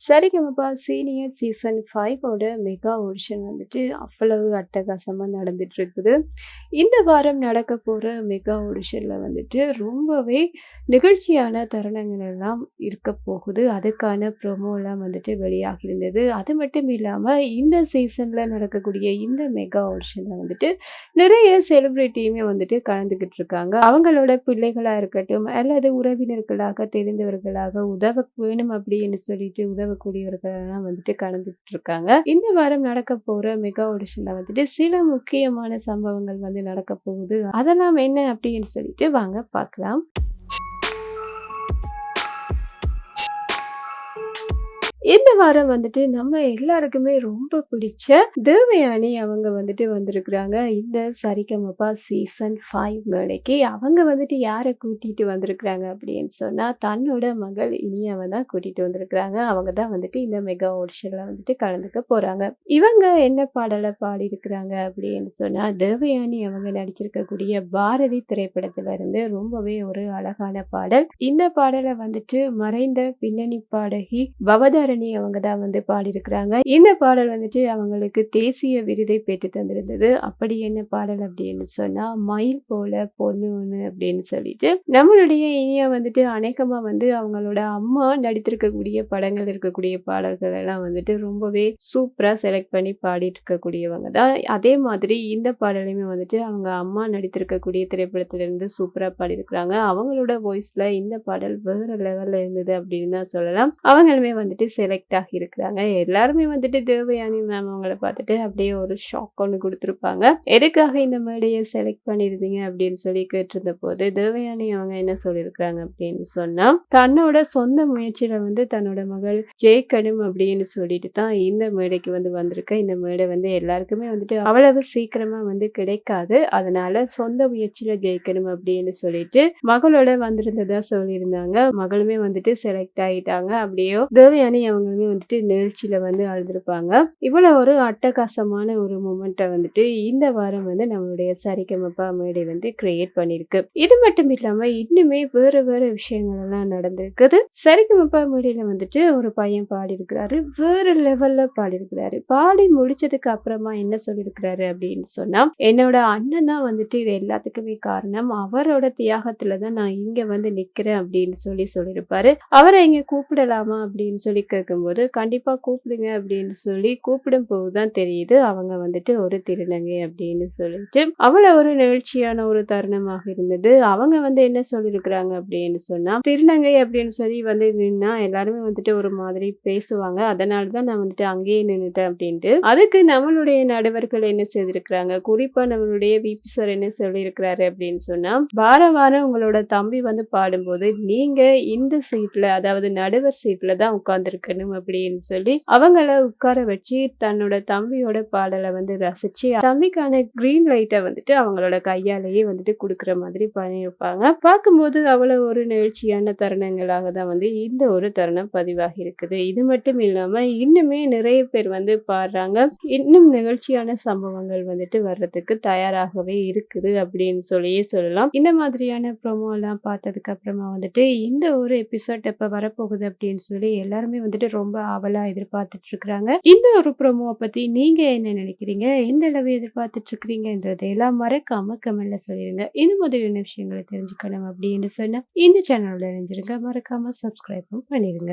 Sa Re Ga Ma Pa senior season ஃபைவோட mega audition வந்துட்டு அவ்வளவு அட்டகாசமாக நடந்துட்டுருக்குது இந்த வாரம் நடக்க போகிற மெகா ஆடிஷனில் வந்துட்டு ரொம்பவே நிகழ்ச்சியான தருணங்கள் எல்லாம் இருக்க போகுது. அதுக்கான ப்ரொமோலாம் வந்துட்டு வெளியாகி இருந்தது அது மட்டும் இல்லாமல் இந்த சீசனில் நடக்கக்கூடிய இந்த மெகா ஆடிஷனில் வந்துட்டு நிறைய செலிப்ரிட்டியுமே வந்துட்டு கலந்துக்கிட்டு இருக்காங்க அவங்களோட பிள்ளைகளாக இருக்கட்டும் அல்லது உறவினர்களாக தெரிந்தவர்களாக உதவ வேணும் அப்படின்னு சொல்லிட்டு உதவக்கூடியவர்களெல்லாம் வந்துட்டு கலந்துட்டு இருக்காங்க இந்த வாரம் நடக்க போற மெகா ஆடிஷன்ல வந்துட்டு சில முக்கியமான சம்பவங்கள் வந்து நடக்க போகுது. அதெல்லாம் என்ன அப்படின்னு சொல்லிட்டு வாங்க பார்க்கலாம். இந்த வாரம் வந்துட்டு நம்ம எல்லாருக்குமே ரொம்ப பிடிச்ச தேவயானி அவங்க வந்துட்டு வந்திருக்கிறாங்க. இந்த சரிகமப்பா சீசன் ஃபைவ் மேடைக்கு அவங்க வந்துட்டு யாரை கூட்டிட்டு வந்திருக்கிறாங்க அப்படின்னு சொன்னால் தன்னோட மகள் இனியாவை தான் கூட்டிட்டு வந்திருக்கிறாங்க. அவங்க தான் வந்துட்டு இந்த மெகா ஆடிஷன்ல வந்துட்டு கலந்துக்க போறாங்க. இவங்க என்ன பாடலை பாடியிருக்கிறாங்க அப்படின்னு சொன்னால் தேவயானி அவங்க நடிச்சிருக்கக்கூடிய பாரதி திரைப்படத்துல இருந்து ரொம்பவே ஒரு அழகான பாடல். இந்த பாடலை வந்துட்டு மறைந்த பின்னணி பாடகி பவதாரணி அவங்க தான் வந்து பாடியிருக்கிறாங்க. இந்த பாடல் வந்துட்டு அவங்களுக்கு தேசிய விருதை பெற்று தந்திருந்தது. அப்படி என்ன பாடல் அப்படின்னு சொன்னா மயில் போல பொண்ணு ஒண்ணு அப்படின்னு சொல்லிட்டு. நம்மளுடைய இனியா வந்துட்டு அநேகமா வந்து அவங்களோட அம்மா நடித்திருக்கக்கூடிய படங்கள் இருக்கக்கூடிய பாடல்கள் எல்லாம் வந்துட்டு ரொம்பவே சூப்பரா செலக்ட் பண்ணி பாடிட்டு இருக்கக்கூடியவங்க தான். அதே மாதிரி இந்த பாடலையுமே வந்துட்டு அவங்க அம்மா நடித்திருக்கக்கூடிய திரைப்படத்துல இருந்து சூப்பரா பாடியிருக்கிறாங்க. அவங்களோட வாய்ஸ்ல இந்த பாடல் வேற லெவல்ல இருந்தது அப்படின்னு தான் சொல்லலாம். அவங்களுமே வந்துட்டு செலக்ட் ஆகியிருக்கிறாங்க. எல்லாருமே வந்துட்டு தேவயானி மேம் அவங்கள பார்த்துட்டு அப்படியே ஒரு ஷாக் ஒன்று கொடுத்துருப்பாங்க. எதுக்காக இந்த மேடையை செலக்ட் பண்ணியிருந்தீங்க அப்படின்னு சொல்லி கேட்டிருந்த போது தேவயானி அவங்க என்ன சொல்லியிருக்கிறாங்க அப்படின்னு சொன்னா தன்னோட சொந்த முயற்சியில் வந்து தன்னோட மகள் ஜெயிக்கணும் அப்படின்னு சொல்லிட்டு தான் இந்த மேடைக்கு வந்து வந்திருக்க. இந்த மேடை வந்து எல்லாருக்குமே வந்துட்டு அவ்வளவு சீக்கிரமா வந்து கிடைக்காது. அதனால சொந்த முயற்சியில் ஜெயிக்கணும் அப்படின்னு சொல்லிட்டு மகளோட வந்திருந்ததா சொல்லியிருந்தாங்க. மகளுமே வந்துட்டு செலக்ட் ஆகிட்டாங்க அப்படியோ தேவயானி அவங்களுமே வந்துட்டு நெழ்ச்சியில் வந்து அழுதுருப்பாங்க. இவ்வளோ ஒரு அட்டகாசமான ஒரு மூமெண்ட்டை வந்துட்டு இந்த வாரம் வந்து நம்மளுடைய சரிகமப்பா மேடை வந்து கிரியேட் பண்ணியிருக்கு இது மட்டும் இல்லாமல் இன்னுமே வேறு வேறு விஷயங்கள் எல்லாம் நடந்திருக்குது. சரிகமப்பா மேடையில் வந்துட்டு ஒரு பையன் பாடியிருக்கிறாரு. வேறு லெவலில் பாடியிருக்கிறாரு. பாடி முடிச்சதுக்கு அப்புறமா என்ன சொல்லியிருக்கிறாரு அப்படின்னு சொன்னால் என்னோட அண்ணன் தான் வந்துட்டு இது எல்லாத்துக்குமே காரணம். அவரோட தியாகத்தில் தான் நான் இங்கே வந்து நிற்கிறேன் அப்படின்னு சொல்லி சொல்லியிருப்பாரு. அவரை இங்கே கூப்பிடலாமா அப்படின்னு சொல்லி இருக்கும்போது கண்டிப்பாக கூப்பிடுங்க அப்படின்னு சொல்லி கூப்பிடும் போதுதான் தெரியுது. அவங்க வந்துட்டு ஒரு திருநங்கை அப்படின்னு சொல்லிட்டு அவ்வளோ ஒரு நிகழ்ச்சியான ஒரு தருணமாக இருந்தது. அவங்க வந்து என்ன சொல்லியிருக்கிறாங்க அப்படின்னு சொன்னால் திருநங்கை அப்படின்னு சொல்லி வந்து நின்னா எல்லாருமே வந்துட்டு ஒரு மாதிரி பேசுவாங்க. அதனாலதான் நான் வந்துட்டு அங்கேயே நின்றுட்டேன் அப்படின்ட்டு. அதுக்கு நம்மளுடைய நடுவர்கள் என்ன செய்திருக்கிறாங்க? குறிப்பாக நம்மளுடைய விபி சார் என்ன சொல்லியிருக்கிறாரு அப்படின்னு சொன்னால் வார வாரம் உங்களோட தம்பி வந்து பாடும்போது நீங்கள் இந்த சீட்டில் அதாவது நடுவர் சீட்டில் தான் பார்க்கணும் அப்படின்னு சொல்லி அவங்கள உட்கார வச்சு தன்னோட தம்பியோட பாடலை வந்து ரசிச்சு தம்பிக்கான கிரீன் லைட்டை வந்துட்டு அவங்களோட கையாலேயே வந்துட்டு கொடுக்குற மாதிரி பண்ணியிருப்பாங்க. பார்க்கும்போது அவ்வளோ ஒரு நிகழ்ச்சியான தருணங்களாக தான் வந்து இந்த ஒரு தருணம் பதிவாகி இருக்குது. இது மட்டும் இல்லாம இன்னுமே நிறைய பேர் வந்து பாடுறாங்க. இன்னும் நிகழ்ச்சியான சம்பவங்கள் வந்துட்டு வர்றதுக்கு தயாராகவே இருக்குது அப்படின்னு சொல்லியே சொல்லலாம். இந்த மாதிரியான ப்ரோமோ எல்லாம் பார்த்ததுக்கு அப்புறமா வந்துட்டு இந்த ஒரு எபிசோட் இப்போ வரப்போகுது அப்படின்னு சொல்லி எல்லாருமே வந்துட்டு ரொம்ப ஆவலா எதிர்பார்த்துட்டு இருக்கிறாங்க இந்த ஒரு ப்ரோமோவை பத்தி நீங்க என்ன நினைக்கிறீங்க? எந்த அளவு எதிர்பார்த்துட்டு இருக்கிறீங்கன்றதை எல்லாம் மறக்காம கமெண்ட்ல சொல்லிருங்க. இந்த மாதிரியான விஷயங்களை தெரிஞ்சுக்கணும் அப்படின்னு சொன்னா இந்த சேனல்ல இணைஞ்சிருங்க. மறக்காம சப்ஸ்கிரைபும் பண்ணிருங்க.